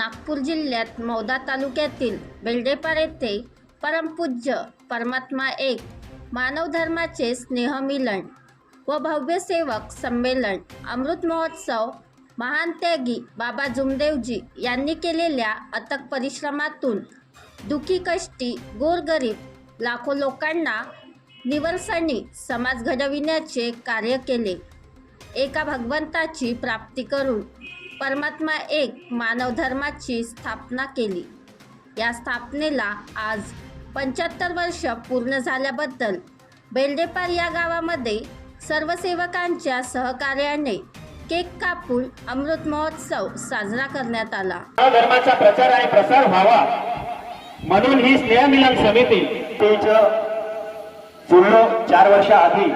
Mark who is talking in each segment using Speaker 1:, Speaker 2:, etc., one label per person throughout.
Speaker 1: नागपूर जिल्ह्यात मौदा तालुक्यातील बेल्डेपार येथे परमपूज्य परमात्मा एक मानव धर्माचे स्नेहमिलन व भव्य सेवक संमेलन अमृत महोत्सव महान त्यागी बाबा जुमदेवजी यांनी केलेल्या अथक परिश्रमातून दुखी कष्टी गोरगरीब लाखो लोकांना निवरसानी समाज घडविण्याचे कार्य केले. एका भगवंताची प्राप्ती करून परमात्मा एक मानव धर्माची स्थापना केली. या स्थापनेला आज पंच्याहत्तर वर्ष पूर्ण झाल्याबद्दल बेल्डेपार या गावामध्ये सर्व सेवकांच्या सहकार्याने केक कापून अमृत महोत्सव साजरा करण्यात आला.
Speaker 2: धर्माचा प्रचार आणि प्रसार व्हावा म्हणून ही स्नेहमिलन समिती तेच चार वर्षा आधी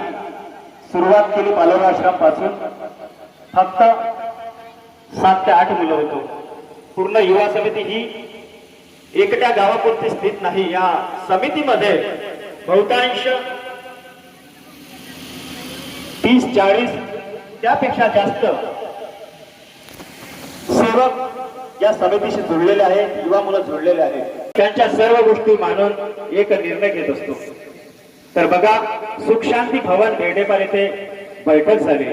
Speaker 2: सुरुवात केली पालोरा आश्रमपासून फक्त सात ते आठ मुलं होतो. पूर्ण युवा समिती ही एकट्या गावापुरती स्थित नाही. या समितीमध्ये बहुतांश तीस चाळीस त्यापेक्षा जास्त सेवक या समितीशी जोडलेले आहेत युवा मुलं जोडलेले आहेत. त्यांच्या सर्व गोष्टी मानून एक निर्णय घेत असतो. तर बघा सुखशांती भवन बेडेपार येथे बैठक झाली.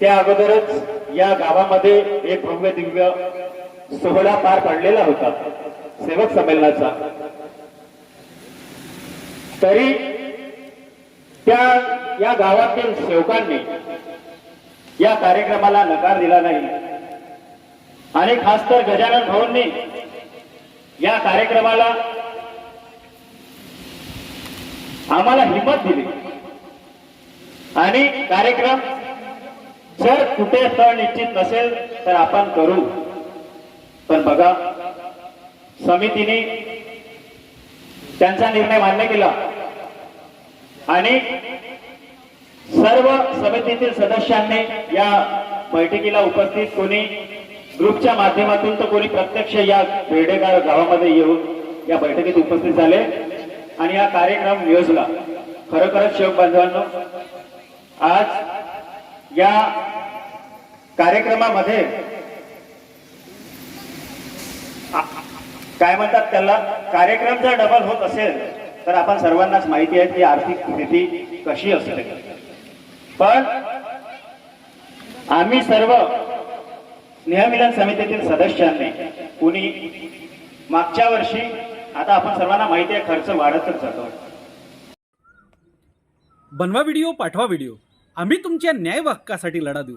Speaker 2: त्या अगोदरच या गावामध्ये एक भव्य दिव्य सोहळा पार पडलेला होता सेवक संमेलनाचा. तरी त्या या गावातील सेवकांनी या कार्यक्रमाला नकार दिला नाही. आणि खास तर गजानन भाऊंनी या कार्यक्रमाला आम्हाला हिंमत दिली. आणि कार्यक्रम जर कुठे स्थळ निश्चित नसेल तर आपण करू. पण बघा समितीने त्यांचा निर्णय मान्य केला. आणि सर्व समितीतील सदस्यांनी या बैठकीला उपस्थित कोणी ग्रुपच्या माध्यमातून तर कोणी प्रत्यक्ष या बेडेगाव गावामध्ये येऊन या बैठकीत उपस्थित झाले आणि हा कार्यक्रम नियोजला. खरोखरच शेवक बांधवांनो आज या कार्यक्रमामध्ये काय म्हणतात त्याला? कार्यक्रम जर डबल होत असेल तर आपण सर्वांनाच माहिती आहे की आर्थिक स्थिती कशी असते पण आम्ही सर्व स्नेहमिलन समितीतील सदस्यांनी कुणी मागच्या वर्षी आता आपण सर्वांना माहिती आहे खर्च वाढतच जातो.
Speaker 3: बनवा व्हिडिओ पाठवा व्हिडिओ आम्ही तुमच्या न्याय हक्कासाठी लढा देऊ.